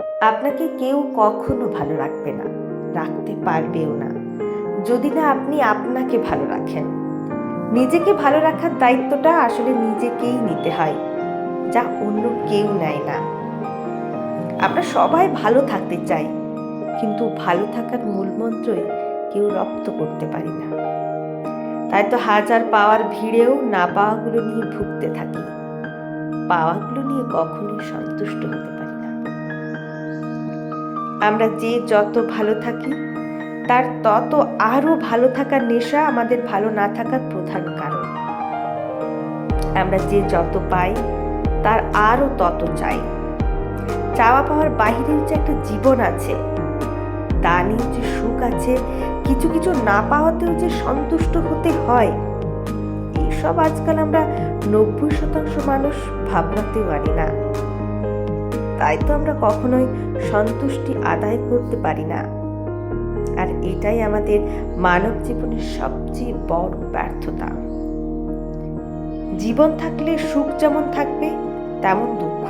আপনাকে কেউ কখনো ভালো রাখবে না, রাখতে পারবেও না। যদি না আপনি আপনাকে ভালো রাখেন। নিজেকে ভালো রাখার দায়িত্বটা আসলে নিজেকেই নিতে হয়, যা অন্য কেউ নেয় না। আমরা সবাই ভালো থাকতে চাই, কিন্তু ভালো থাকার মূল মন্ত্রই কেউ রপ্ত করতে পারি না। তাই তো হাজার পাওয়ার ভিড়েও না পাওয়াগুলো নিয়ে ভুগতে থাকি। পাওয়াগুলো নিয়ে কখনোই সন্তুষ্ট হতে পারি আমরা যে যত ভালো থাকি, তার তত আরও ভালো থাকার নেশা আমাদের ভালো না থাকার প্রধান কারণ। আমরা যে যত পাই, তার আরও তত চাই। চাওয়া পাওয়ার বাহিরেও যে একটা জীবন আছে, তা নিয়ে যে সুখ আছে, কিছু কিছু না পাওয়াতেও যে সন্তুষ্ট হতে হয় এইসব আজকাল আমরা নব্বই শতাংশ মানুষ ভাবনাতেও পারি না। তাই তো আমরা কখনোই সন্তুষ্টি আদায় করতে পারি না। আর এটাই আমাদের মানব জীবনের সবচেয়ে বড় ব্যর্থতা। জীবন থাকলে সুখ যেমন থাকবে, তেমন দুঃখ